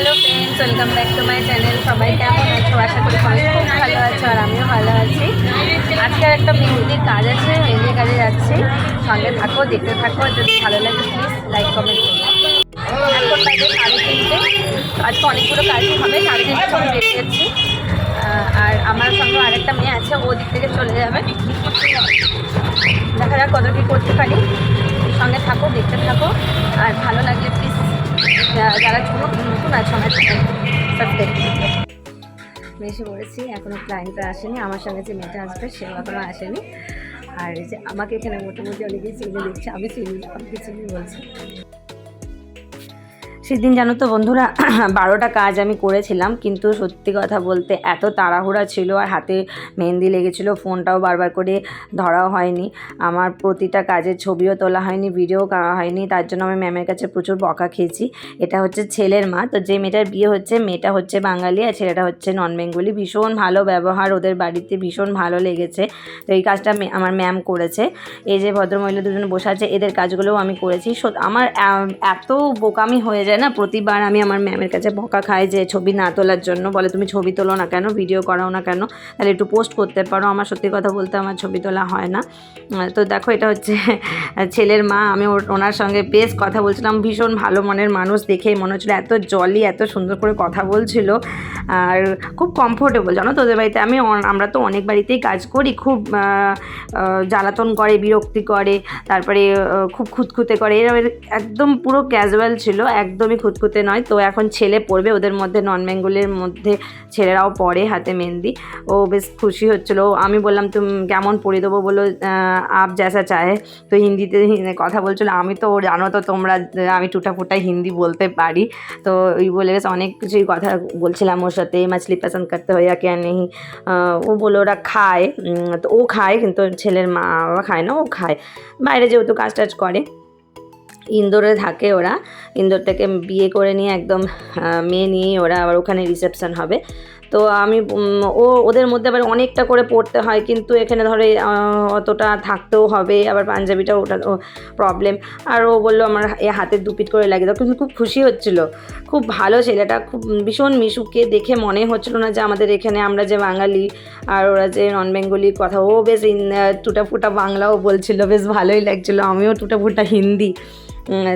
Hello friends welcome back to my channel সবাই কেমন আছো? আশা করি সবাই খুব ভালো আছো আর আমিও ভালো আছি। আজকে একটা মেহেন্দির কাজ আছে মেহেন্দির কাজে যাচ্ছি। সঙ্গে থাকো, দেখতে থাকো, যদি ভালো লাগে প্লিজ লাইক কমেন্ট করো আজকে অনেকগুলো কাজই হবে, সাড়ে তিনটে সময় বেরিয়ে যাচ্ছি আর আমার সঙ্গে আরেকটা মেয়ে আছে, ও দিক থেকে চলে যাবে। দেখা যাক কত কী করতে পারি। সঙ্গে থাকো, দেখতে থাকো। আর ভালো লাগলে প্লিজ যারা ছোটো, নতুন আছে আমার সাবস্ক্রাইব এসে বলেছি এখনও ক্লায়েন্টরা আসেনি। আমার সঙ্গে যে মেয়েটা আসবে, সেও এখনও আসেনি। আর যে আমাকে এখানে মোটামুটি অনেকেই চিনে দিচ্ছে, আমি চিনি আমাকে চিনি বলছে। সেদিন জানো তো বন্ধুরা, বারোটা কাজ আমি করেছিলাম, কিন্তু সত্যি কথা বলতে এত তাড়াহুড়া ছিল আর হাতে মেহেন্দি লেগেছিলো, ফোনটাও বারবার করে ধরাও হয়নি। আমার প্রতিটা কাজের ছবিও তোলা হয়নি, ভিডিও করা হয়নি, তার জন্য আমি ম্যামের কাছে প্রচুর বকা খেয়েছি। এটা হচ্ছে ছেলের মা, তো যে মেয়েটার বিয়ে হচ্ছে, মেয়েটা হচ্ছে বাঙালি আর ছেলেটা হচ্ছে নন বেঙ্গলি ভীষণ ভালো ব্যবহার ওদের বাড়িতে, ভীষণ ভালো লেগেছে। তো এই কাজটা আমার ম্যাম করেছে। এই যে ভদ্রমহিলা দুজন বসে আছে, এদের কাজগুলোও আমি করেছি। আমার এত বোকামি হয়ে যায় না? প্রতিবার আমি আমার ম্যামের কাছে বকা খাই যে, ছবি না তোলার জন্য। বলে, তুমি ছবি তোলো না কেন? ভিডিও করাও না কেন? তাহলে একটু পোস্ট করতে পারো। আমার সত্যি কথা বলতে আমার ছবি তোলা হয় না। তো দেখো, এটা হচ্ছে ছেলের মা। আমি ওনার সঙ্গে বেশ কথা বলছিলাম। ভীষণ ভালো মনের মানুষ দেখেই মনে হচ্ছিল, এত জলই এত সুন্দর করে কথা বলছিল। আর খুব কমফোর্টেবল জানো তোদের বাড়িতে আমি আমরা তো অনেক বাড়িতেই কাজ করি। খুব জ্বালাতন করে, বিরক্তি করে। তারপরে খুব খুঁতখুঁতে করে। এরকম একদম পুরো ক্যাজুয়াল ছিল একদমই খুঁতখুঁতে নয়। তো এখন ছেলে পড়বে, ওদের মধ্যে নন বেঙ্গলের মধ্যে ছেলেরাও পড়ে হাতে মেহেন্দি। ও বেশ খুশি হচ্ছিল। আমি বললাম, তুমি কেমন পড়ে দেবো? বলো আপ জ্যাসা চায় তো হিন্দিতে কথা বলছিলো। আমি তো জানো তো তোমরা, আমি টুটা ফুটা হিন্দি বলতে পারি। তো ওই বলে, বেশ, অনেক কিছুই কথা বলছিলাম ওর সাথে, মাছলি পছন্দ করতে হয় কে নেই ও বলে ওরা খায়। তো ও খায়, কিন্তু ছেলের মা বাবা খায় না, ও খায়। বাইরে যেহেতু কাজ টাজ করে। ইন্দোরে থাকে ওরা। ইন্দোর থেকে বিয়ে করে নিয়ে একদম মেয়ে নিয়েই ওরা আবার ওখানে রিসেপশন হবে। তো আমি ও, ওদের মধ্যে আবার অনেকটা করে পড়তে হয়, কিন্তু এখানে ধরে অতটা থাকতেও হবে, আবার পাঞ্জাবিটাও ওটা প্রবলেম আর ও বলল, আমার এ হাতে দুপিট করে লাগিয়ে দাও। কিন্তু খুব খুশি হচ্ছিল। খুব ভালো ছেলেটা, খুব ভীষণ মিশুকে দেখে মনে হচ্ছিল না যে আমাদের এখানে আমরা যে বাঙালি, আর ওরা যে নন বেঙ্গলি কথা, ও বেশ টুটা ফুটা বাংলাও বলছিল, বেশ ভালোই লাগছিল। আমিও টুটা ফুটা হিন্দি।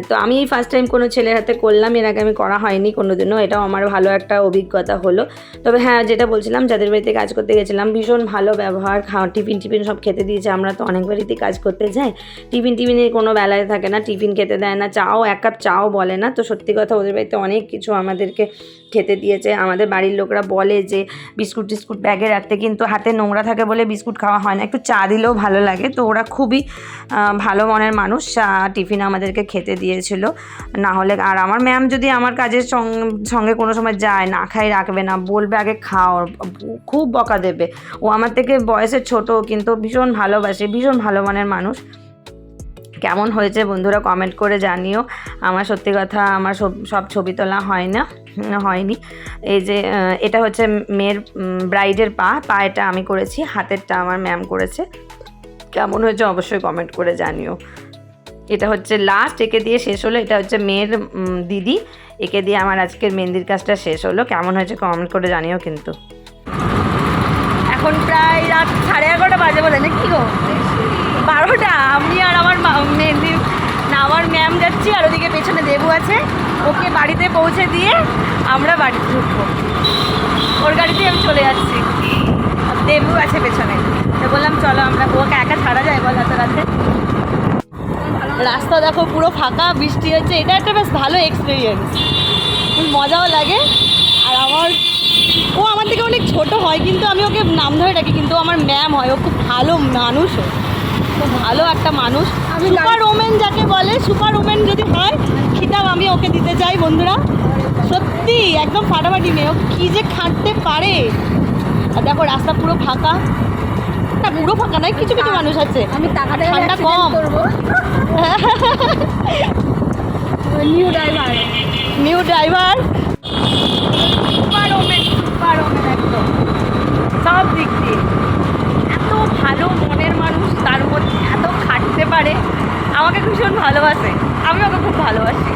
তো আমি এই ফার্স্ট টাইম কোনো ছেলের হাতে করলাম, এর আগে আমি করা হয়নি কোনো দিনও এটাও আমার ভালো একটা অভিজ্ঞতা হলো। তবে হ্যাঁ যেটা বলছিলাম, যাদের বাড়িতে কাজ করতে গেছিলাম, ভীষণ ভালো ব্যবহার খাওয়া টিফিন টিফিন সব খেতে দিয়েছে, আমরা তো অনেক বাড়িতে কাজ করতে যাই। টিফিন টিফিনের কোনো বেলায় থাকে না, টিফিন খেতে দেয় না, চাও, এক কাপ চাও বলে না। তো সত্যি কথা, ওদের বাড়িতে অনেক কিছু আমাদেরকে খেতে দিয়েছে। আমাদের বাড়ির লোকরা বলে যে, বিস্কুট, টিস্কুট ব্যাগে রাখতে। কিন্তু হাতে নোংরা থাকে বলে বিস্কুট খাওয়া হয় না। একটু চা দিলেও ভালো লাগে। তো ওরা খুবই ভালো মনের মানুষ, চা, টিফিন আমাদেরকে খেতে দিয়েছিল। না হলে আর আমার ম্যাম যদি আমার কাজের সঙ্গে কোনো সময় যায়, না খাই রাখবে না, বলবে আগে খাও, খুব বকা দেবে। ও আমার থেকে বয়সে ছোট কিন্তু ভীষণ ভালোবাসে, ভীষণ ভালো মনের মানুষ। কেমন হয়েছে বন্ধুরা কমেন্ট করে জানিও। আমার সত্যি কথা, আমার সব সব ছবি তোলা হয় না, হয়নি। এই যে এটা হচ্ছে মেয়ের ব্রাইডের পা পা এটা আমি করেছি, হাতেরটা আমার ম্যাম করেছে। কেমন হয়েছে অবশ্যই কমেন্ট করে জানিও। এটা হচ্ছে লাস্ট একে দিয়ে শেষ হলো। এটা হচ্ছে মেয়ের দিদি। একে দিয়ে আমার আজকের মেহেন্দির কাজটা শেষ হলো। কেমন হয়েছে কমেন্ট করে জানিও কিন্তু। এখন প্রায় রাত সাড়ে এগারোটা বাজে বলে না কি গো? বারোটা। আমি আর আমার মা- মেহেন্দি, না, আমার ম্যাম যাচ্ছি আর ওদিকে পেছনে দেবু আছে। ওকে বাড়িতে পৌঁছে দিয়ে আমরা বাড়িতে ঢুকবো। ওর গাড়িতেই আমি চলে যাচ্ছি। দেবু আছে পেছনে। তো বললাম, চলো আমরা ওকে একা ছাড়া যায় বল এত রাতে রাস্তা দেখো পুরো ফাঁকা বৃষ্টি হচ্ছে। এটা একটা বেশ ভালো এক্সপিরিয়েন্স খুব মজাও লাগে। আর আমার ও আমার থেকে অনেক ছোট হয় কিন্তু আমি ওকে নাম ধরে ডাকি কিন্তু আমার ম্যাম হয়। ও খুব ভালো মানুষও খুব ভালো একটা মানুষ। আমি সুপার ওমেন যাকে বলে সুপার ওমেন যদি হয় খিতাব আমি ওকে দিতে চাই বন্ধুরা। সত্যি একদম ফাটাফাটি মেয়ে। ও কী যে খাটতে পারে। আর দেখো রাস্তা পুরো ফাঁকা। পুরো ফাঁকা নয় কিছু কিছু মানুষ আছে। আমি টাকাটা ঠান্ডা কম। করব। নিউ ড্রাইভার নিউ ড্রাইভার সব দিক দিয়ে। এত ভালো মনের মানুষ তার মধ্যে এত খাটতে পারে। আমাকে ভীষণ ভালোবাসে। আমি ওকে খুব ভালোবাসি।